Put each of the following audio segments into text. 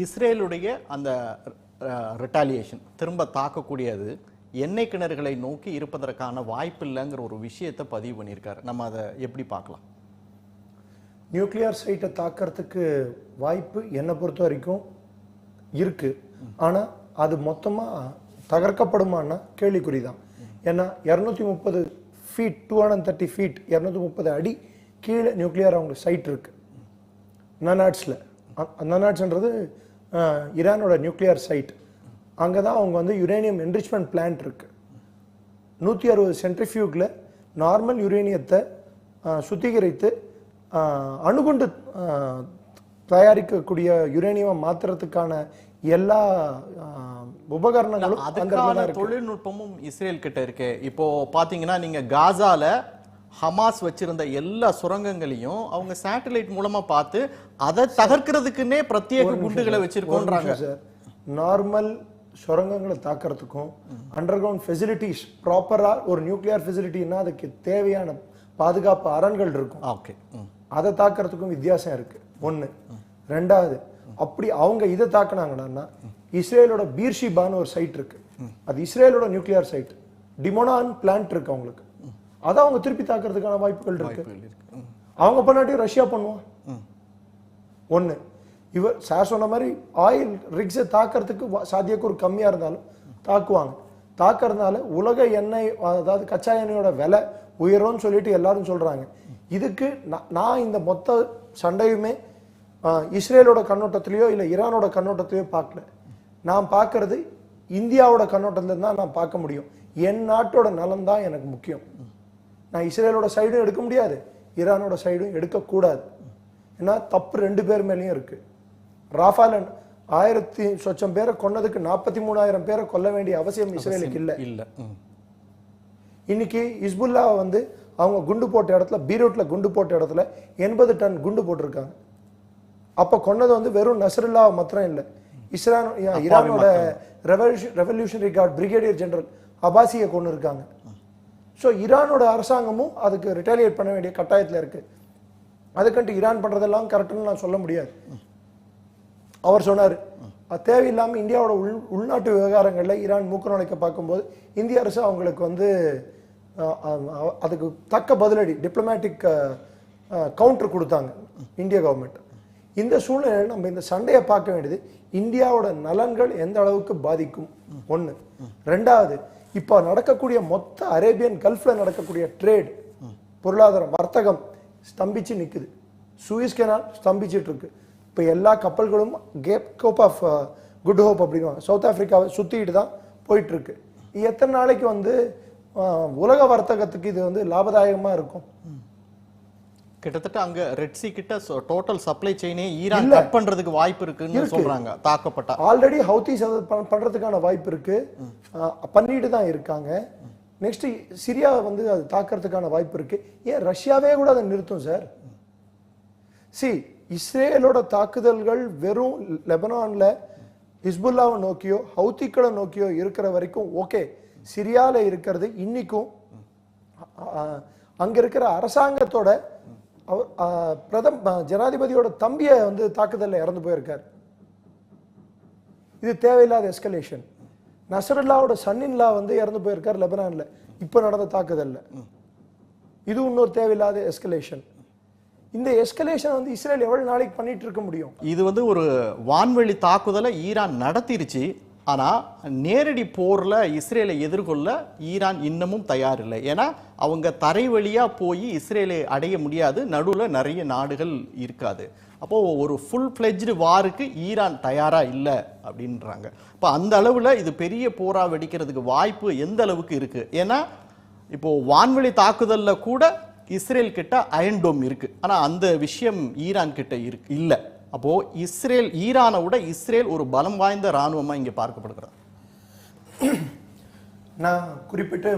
இஸ்ரேலுடைய அந்த ரிட்டாலியேஷன் திரும்ப தாக்கக்கூடியது எண்ணெய் கிணறுகளை நோக்கி இருப்பதற்கான வாய்ப்பு இல்லைங்கிற ஒரு விஷயத்தை பதிவு பண்ணியிருக்காரு. நம்ம அதை எப்படி பார்க்கலாம்? நியூக்ளியர் சைட்டை தாக்கறதுக்கு வாய்ப்பு என்னை பொறுத்த வரைக்கும் இருக்கு. ஆனா அது மொத்தமா தகர்க்கப்படுமான்னா கேள்விக்குறி தான் ஏன்னா இரநூத்தி முப்பது feet two hundred thirty feet இரநூத்தி முப்பது அடி கீழே நியூக்ளியர் அவங்க சைட் இருக்கு. நனாட்ஸில் நனாட்ஸ்ன்றது ஈரானோட நியூக்ளியர் சைட். அங்கே தான் அவங்க வந்து யுரேனியம் என்ரிச்மெண்ட் பிளான்ட் இருக்கு. நூற்றி அறுபது சென்ட்ரிஃபியூக்கில் நார்மல் யுரேனியத்தை சுத்திகரித்து அணுகுண்டு தயாரிக்கக்கூடிய யுரேனியமை மாத்துறதுக்கான எல்லா உபகரணங்களும் அதுக்கான. தொழில்நுட்பமும் இஸ்ரேல் கிட்ட இருக்கு. இப்போ பாத்தீங்கன்னா நீங்க காசால ஹமாஸ் வச்சிருந்த எல்லா சுரங்கங்களையும் அவங்க சேட்டலைட் மூலமா பார்த்து அதை தகர்க்கிறதுக்குன்னே பிரத்யேக குண்டுகளை வச்சிருக்கோன்றாங்க. சார். நார்மல் சுரங்கங்களை தாக்கறதுக்கும் அண்டர் கிரவுண்ட் ஃபெசிலிட்டிஸ் ப்ராப்பரா ஒரு நியூக்ளியர் ஃபெசிலிட்டின்னா அதுக்கு தேவையான பாதுகாப்பு அரண்கள் இருக்கும். ஓகே அதை தாக்கறதுக்கும் வித்தியாசம் இருக்கு. ஒண்ணு. ரெண்டாவது அப்படி அவங்க இதை தாக்குனாங்கன்னா இஸ்ரேலோட பீர்ஷிபான்னு ஒரு சைட் இருக்கு. அது இஸ்ரேலோட நியூக்ளியர் சைட் டிமோனான் பிளான்ட் இருக்கு அவங்களுக்கு. அதை அவங்க திருப்பி தாக்குறதுக்கான வாய்ப்புகள் இருக்கு. அவங்க பண்ணாட்டி ரஷ்யா பண்ணுவான் ஒண்ணு இவர் சார் சொன்ன மாதிரி ஆயில் ரிக்ஸை தாக்கறதுக்கு சாத்தியக்கூறு கம்மியா இருந்தாலும் தாக்குவாங்க. தாக்கறதுனால உலக எண்ணெய் அதாவது கச்சா எண்ணெயோட விலை உயரும்னு சொல்லிட்டு எல்லாரும் சொல்றாங்க. இதுக்கு நான்- நான் இந்த மொத்த சண்டையுமே இஸ்ரேலோட கண்ணோட்டத்திலயோ இல்ல ஈரானோட கண்ணோட்டத்திலயோ பார்க்கல. நான் பார்க்கறது இந்தியாவோட கண்ணோட்டத்துல தான் நான் பார்க்க முடியும். என் நாட்டோட நலன் தான் எனக்கு முக்கியம். நான் இஸ்ரேலோட சைடும் எடுக்க முடியாது. ஈரானோட சைடும் எடுக்கக்கூடாது. ஏன்னா தப்பு ரெண்டு பேர் மேலேயும் இருக்கு. ராஃபாலன் ஆயிரத்தி சொச்சம் பேரை கொன்னதுக்கு நாற்பத்தி மூணாயிரம் பேரை கொல்ல வேண்டிய அவசியம் இஸ்ரேலுக்கு இல்லை. இல்ல. இன்னைக்கு இஸ்புல்லா வந்து அவங்க குண்டு போட்ட இடத்துல பீரூட்ல குண்டு போட்ட இடத்துல எண்பது டன் குண்டு போட்டிருக்காங்க. அப்ப கொன்னது வந்து வெறும் நசருல்லா மாத்திரம் இல்லை. இஸ்ரான் ஈரானோட revolution revolutionary guard brigadier general அபாசியை கொண்டு இருக்காங்க ஸோ ஈரானோட அரசாங்கமும் அதுக்கு ரிட்டாலியேட் பண்ண வேண்டிய கட்டாயத்தில் இருக்குது அதுக்கன்ட்டு ஈரான் பண்ணுறதெல்லாம் கரெக்டுன்னு நான் சொல்ல முடியாது. அவர் சொன்னார் அது தேவையில்லாமல் இந்தியாவோட உள் உள்நாட்டு விவகாரங்களில் ஈரான் மூக்கு நுழைக்க பார்க்கும்போது இந்திய அரசு அவங்களுக்கு வந்து அதுக்கு தக்க பதிலடி டிப்ளமேட்டிக் கவுண்டர் கொடுத்தாங்க இந்திய கவர்மெண்ட் இந்த சூழ்நிலையில் நம்ம இந்த சண்டையை பார்க்க வேண்டியது இந்தியாவோட நலன்கள் எந்த அளவுக்கு பாதிக்கும்? ஒன்று ரெண்டாவது இப்போ நடக்கக்கூடிய மொத்த அரேபியன் கல்ஃபில் நடக்கக்கூடிய ட்ரேட் பொருளாதாரம் வர்த்தகம் ஸ்தம்பிச்சு நிற்குது சூயிஸ் கெனால் ஸ்தம்பிச்சிட்டு இருக்கு. இப்போ எல்லா கப்பல்களும் cape cope of good uh, hope அப்படிங்குவாங்க south ஆஃப்ரிக்காவை சுற்றிக்கிட்டு தான் போயிட்டுருக்கு எத்தனை நாளைக்கு வந்து உலக வர்த்தகத்துக்கு இது வந்து லாபதாயகமாக இருக்கும்? கிட்டத்தட்ட அங்க ரெட் சி கிட்ட டோட்டல் சப்ளை செயினே ஈரான் கட் பண்றதுக்கு வாய்ப்பு இருக்குன்னு சொல்றாங்க தாக்கப்பட்டா. ஆல்ரெடி பண்- பண்றதுக்கான வாய்ப்பு இருக்கு. பண்ணிட்டு தான் இருக்காங்க. நெக்ஸ்ட் சிரியா வந்து அது தாக்கறதுக்கான வாய்ப்பு இருக்கு. ஏன் ரஷ்யாவே கூட அதை நிறுத்தும் சார் சி இஸ்ரேலோட தாக்குதல்கள் வெறும் லெபனான்ல ஹிஸ்புல்லாவை நோக்கியோ ஹவுத்திக்களை நோக்கியோ இருக்கிற வரைக்கும் ஓகே. சிரியால இருக்கிறது இன்னைக்கும் அங்க இருக்கிற அரசாங்கத்தோட அவர், பிரதம் ஜனாதிபதியோட தம்பியை வந்து தாக்குதலில் இறந்து போயிருக்கார். இது தேவையில்லாத எஸ்கலேஷன் நசருல்லாவோட சன்னின்லா வந்து இறந்து போயிருக்கார் லெபனானில். இப்போ நடந்த தாக்குதலில். இது இன்னொரு தேவையில்லாத எஸ்கலேஷன் இந்த எஸ்கலேஷன் வந்து இஸ்ரேல் எவ்வளவு நாளைக்கு பண்ணிட்டு இருக்க முடியும்? இது வந்து ஒரு வான்வெளி தாக்குதலை ஈரான் நடத்திருச்சு. ஆனால் நேரடி போரில் இஸ்ரேலை எதிர்கொள்ள ஈரான் இன்னமும் தயார் இல்லை ஏன்னா அவங்க தரை வழியாக போய் இஸ்ரேலை அடைய முடியாது. நடுவில் நிறைய நாடுகள் இருக்காது. அப்போது ஒரு ஃபுல் ஃப்ளெஜ்டு வாருக்கு ஈரான் தயாராக இல்லை அப்படின்றாங்க. இப்போ அந்த அளவில் இது பெரிய போராக வெடிக்கிறதுக்கு வாய்ப்பு எந்த அளவுக்கு இருக்குது ஏன்னா இப்போது வான்வெளி தாக்குதலில் கூட இஸ்ரேல் கிட்ட அயன்டோம் இருக்குது ஆனால் அந்த விஷயம் ஈரான் கிட்ட இருக்கு இல்லை. அப்போ இஸ்ரேல் ஈரானை விட இஸ்ரேல் ஒரு பலம் வாய்ந்த ராணுவமா இங்க பார்க்கப்படுகிறது. நான் குறிப்பிட்டு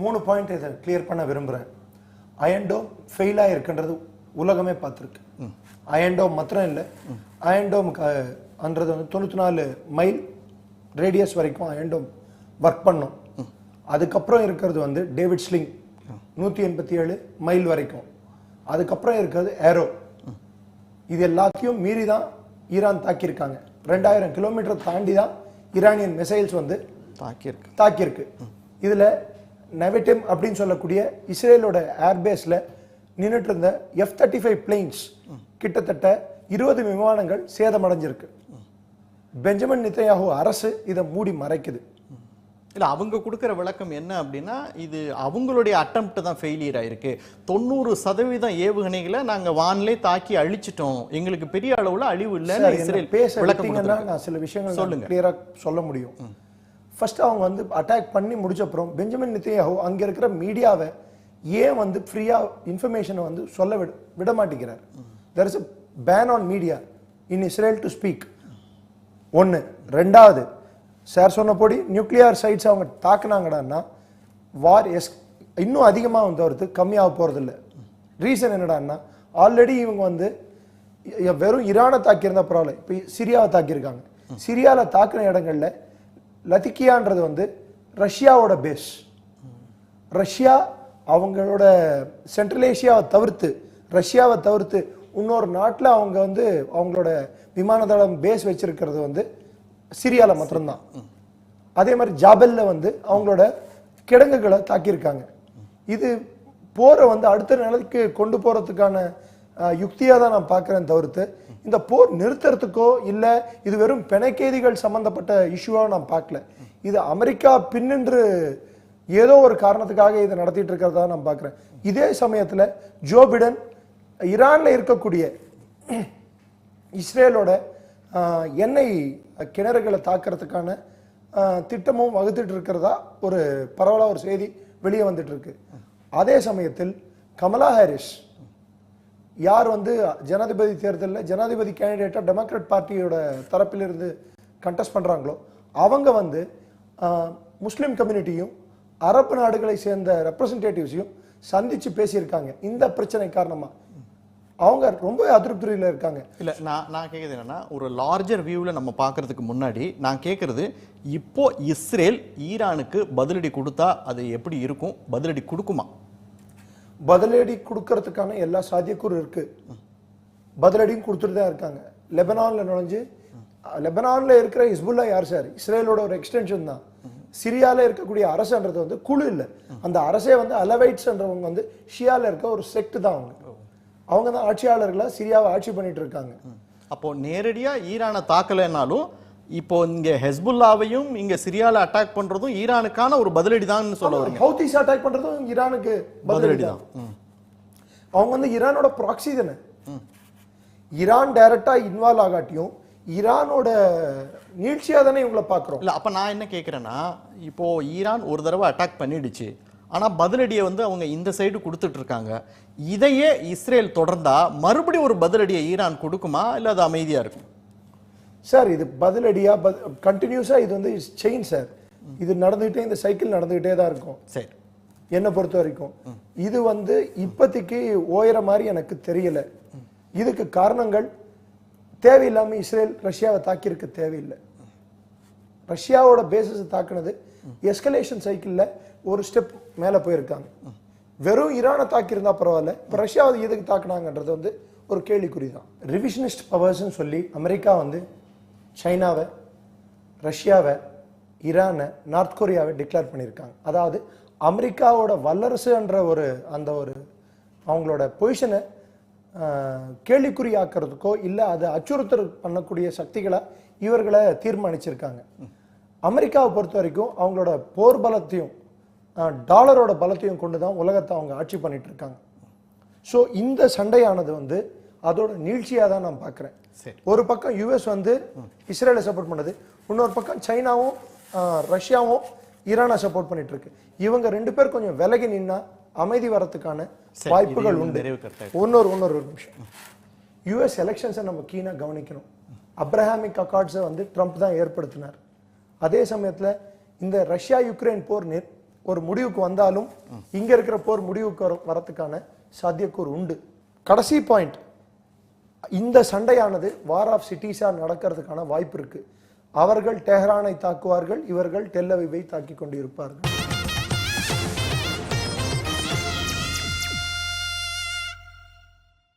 மூணு பாயிண்ட் இதை கிளியர் பண்ண விரும்புகிறேன் அயன்டோம் ஃபெயில் ஆகிருக்குன்றது உலகமே பார்த்துருக்கு. அயன்டோம் மாத்திரம் இல்லை. அயன்டோம் அன்றது வந்து தொண்ணூற்றி நாலு மைல் ரேடியஸ் வரைக்கும் அயன்டோம் ஒர்க் பண்ணும். அதுக்கப்புறம் இருக்கிறது வந்து டேவிட் ஸ்லிங் நூற்றி எண்பத்தி ஏழு மைல் வரைக்கும். அதுக்கப்புறம் இருக்கிறது ஏரோ இது எல்லாத்தையும் மீறி தான் ஈரான் தாக்கியிருக்காங்க. ரெண்டாயிரம் கிலோமீட்டர் தாண்டி தான் ஈரானியன் மிசைல்ஸ் வந்து தாக்கியிருக்கு. தாக்கியிருக்கு. இதுல நெவட்டிம் அப்படின்னு சொல்லக்கூடிய இஸ்ரேலோட ஏர்பேஸ்ல நின்றுட்டு இருந்த எஃப் தேர்ட்டி ஃபைவ் பிளெயின்ஸ் கிட்டத்தட்ட இருபது விமானங்கள் சேதமடைஞ்சிருக்கு. பெஞ்சமின் நித்தையாகு அரசு இதை மூடி மறைக்குது. இல்ல அவங்க கொடுக்கிற விளக்கம் என்ன அப்படின்னா இது அவங்களுடைய அட்டம்ப்ட் தான் ஃபெயிலியர் ஆயிருக்கு. தொண்ணூறு சதவீதம் ஏவுகணைகளை நாங்க வான்லே தாக்கி அழிச்சிட்டோம். எங்களுக்கு பெரிய அளவுல அழிவு இல்லைன்னு என்ன இஸ்ரேல் பேச விளக்கம். நான் சில விஷயங்கள் சொல்லுங்க. கிளியரா சொல்ல முடியும். ஃபர்ஸ்ட் அவங்க வந்து அட்டாக் பண்ணி முடிச்ச அப்புறம் பெஞ்சமின் நித்தையாகு அங்க இருக்கிற மீடியாவை ஏன் வந்து ஃப்ரீயா இன்ஃபர்மேஷனை வந்து சொல்ல விட விட மாட்டேங்கிறார். There is ban on media in Israel to speak ஒன்று ரெண்டாவது சார் சொன்னபடி நியூக்ளியர் சைட்ஸ் அவங்க தாக்குனாங்கடான்னா வார் எஸ் இன்னும் அதிகமாக தவிர்த்து கம்மியாக போகிறதில்ல ரீசன் என்னடான்னா ஆல்ரெடி இவங்க வந்து வெறும் ஈரானை தாக்கியிருந்தா பரவாயில்ல இப்போ சிரியாவை தாக்கியிருக்காங்க. சிரியாவில் தாக்குன இடங்கள்ல லத்திக்கியான்றது வந்து ரஷ்யாவோட பேஸ் ரஷ்யா அவங்களோட சென்ட்ரல் ஏசியாவை தவிர்த்து ரஷ்யாவை தவிர்த்து இன்னொரு நாட்டில் அவங்க வந்து அவங்களோட விமான தளம் பேஸ் வச்சுருக்கிறது வந்து சிரியாவில் மட்டும்தான் அதே மாதிரி ஜாபெல்ல வந்து அவங்களோட கிடங்குகளை தாக்கியிருக்காங்க. இது போரை வந்து அடுத்த நிலைக்கு கொண்டு போறதுக்கான யுக்தியாக தான் நான் பார்க்குறேன் தவிர்த்து இந்த போர் நிறுத்துறதுக்கோ இல்லை இது வெறும் பிணைக்கைதிகள் சம்பந்தப்பட்ட இஷ்யூவாக நான் பார்க்கல. இது அமெரிக்கா பின்னின்று ஏதோ ஒரு காரணத்துக்காக இதை நடத்திட்டு இருக்கிறதா நான் பார்க்குறேன். இதே சமயத்தில் ஜோ பிடன் ஈரானில் இருக்கக்கூடிய இஸ்ரேலோட எண்ணெய் கிணறுகளை தாக்கிறதுக்கான திட்டமும் வகுத்துட்டு இருக்கிறதா ஒரு பரவலாக ஒரு செய்தி வெளியே வந்துட்டு இருக்கு அதே சமயத்தில் கமலா ஹாரிஸ் யார் வந்து ஜனாதிபதி தேர்தலில் ஜனாதிபதி கேண்டிடேட்டாக டெமோக்ராட் பார்ட்டியோட தரப்பிலிருந்து கண்டெஸ்ட் பண்ணுறாங்களோ அவங்க வந்து முஸ்லீம் கம்யூனிட்டியும் அரபு நாடுகளை சேர்ந்த ரெப்ரசன்டேட்டிவ்ஸையும் சந்தித்து பேசியிருக்காங்க. இந்த பிரச்சனை காரணமாக அவங்க ரொம்ப அதிருப்தியில் இருக்காங்க. இல்ல நான் நான் கேட்குறது என்னன்னா ஒரு லார்ஜர் வியூவில் நம்ம பார்க்கறதுக்கு முன்னாடி நான் கேட்கறது இப்போ இஸ்ரேல் ஈரானுக்கு பதிலடி கொடுத்தா அது எப்படி இருக்கும்? பதிலடி கொடுக்குமா? பதிலடி கொடுக்கறதுக்கான எல்லா சாத்தியக்கூறும் இருக்கு. பதிலடியும் கொடுத்துட்டு தான் இருக்காங்க. லெபனான்ல நுழைஞ்சு லெபனான்ல இருக்கிற ஹிஸ்புல்லா யார் சார்? இஸ்ரேலோட ஒரு எக்ஸ்டென்ஷன் தான். சிரியால இருக்கக்கூடிய அரசுன்றது வந்து குழு இல்லை. அந்த அரசே வந்து அலவைட்ஸ்ன்றவங்க வந்து ஷியால இருக்க ஒரு செக்ட் தான் அவங்க. அவங்க தான் ஆட்சியாளர்களா சிரியாவை ஆட்சி பண்ணிட்டு இருக்காங்க அப்போ நேரடியா ஈரானை தாக்கலைன்னாலும் இப்போ இங்க ஹெஸ்புல்லாவையும் இங்க சிரியால அட்டாக் பண்றதும் ஈரானுக்கான ஒரு பதிலடி தான் சொல்ல வரீங்க. ஹவுதிஸ் அட்டாக் பண்றதும் ஈரானுக்கு பதிலடி தான். அவங்க வந்து ஈரானோட ப்ராக்சி தானே. ஈரான் டைரக்டா இன்வால்வ் ஆகாட்டியும் ஈரானோட நீட்சியா தானே இவங்களை பார்க்குறோம் இல்ல அப்ப நான் என்ன கேட்குறேன்னா இப்போ ஈரான் ஒரு தடவை அட்டாக் பண்ணிடுச்சு. ஆனா பதிலடியை வந்து அவங்க இந்த சைடு கொடுத்துட்டு இருக்காங்க இதையே இஸ்ரேல் தொடர்ந்தா மறுபடியும் ஒரு பதிலடியை ஈரான் கொடுக்குமா? இல்ல அது அமைதியா இருக்கும்? சார் இது பதிலடியா கண்டினியூஸா இது வந்து செயின் சார் இது நடந்துகிட்டே இந்த சைக்கிள் நடந்துகிட்டே தான் இருக்கும். சரி. என்னை பொறுத்த வரைக்கும். இது வந்து இப்போதைக்கு ஓயிற மாதிரி எனக்கு தெரியல. இதுக்கு காரணங்கள் தேவையில்லாம இஸ்ரேல் ரஷ்யாவை தாக்கியிருக்க தேவையில்லை. ரஷ்யாவோட பேசஸ் தாக்குனது எஸ்கலேஷன் சைக்கிள்ல ஒரு ஸ்டெப் மேலே போயிருக்காங்க. வெறும் ஈரானை தாக்கியிருந்தா பரவாயில்ல இப்போ ரஷ்யாவை எதுக்கு தாக்குனாங்கன்றது வந்து ஒரு கேள்விக்குறி தான் ரிவிஷனிஸ்ட் பவர்ஸ்ன்னு சொல்லி அமெரிக்கா வந்து சைனாவை ரஷ்யாவை ஈரானை நார்த் கொரியாவை டிக்ளேர் பண்ணியிருக்காங்க. அதாவது அமெரிக்காவோட வல்லரசுன்ற ஒரு அந்த ஒரு அவங்களோட பொசிஷனை கேள்விக்குறியாக்குறதுக்கோ இல்லை அதை அச்சுறுத்தல் பண்ணக்கூடிய சக்திகளை இவர்களை தீர்மானிச்சிருக்காங்க. அமெரிக்காவை பொறுத்த வரைக்கும் அவங்களோட போர் பலத்தையும் டாலரோட பலத்தையும் கொண்டு தான் உலகத்தை அவங்க ஆட்சி பண்ணிட்டு இருக்காங்க ஸோ இந்த சண்டையானது வந்து அதோட நீட்சியாக தான் நான் பார்க்குறேன். ஒரு பக்கம் யுஎஸ் வந்து இஸ்ரேலை சப்போர்ட் பண்ணுது இன்னொரு பக்கம் சைனாவும் ரஷ்யாவும் ஈரானை சப்போர்ட் பண்ணிட்டு இருக்கு இவங்க ரெண்டு பேர் கொஞ்சம் விலகி நின்னா அமைதி வரத்துக்கான வாய்ப்புகள் உண்டு. கருத்தா இன்னொரு இன்னொரு ஒரு நிமிஷம். யுஎஸ் எலெக்ஷன்ஸை நம்ம கீனாக கவனிக்கணும். அப்ரஹாமிக் அக்கார்ட்ஸை வந்து ட்ரம்ப் தான் ஏற்படுத்தினார். அதே சமயத்துல இந்த ரஷ்யா யுக்ரைன் போர் ஒரு முடிவுக்கு வந்தாலும் இங்க இருக்கிற போர் முடிவுக்கு வர வரத்துக்கான சாத்தியக்கூறு உண்டு. கடைசி பாயிண்ட் இந்த சண்டையானது வார் ஆஃப் சிட்டிஸா நடக்கிறதுக்கான வாய்ப்பு இருக்கு. அவர்கள் டெஹ்ரானை தாக்குவார்கள் இவர்கள் டெல்லவிவை தாக்கி கொண்டிருப்பார்கள்.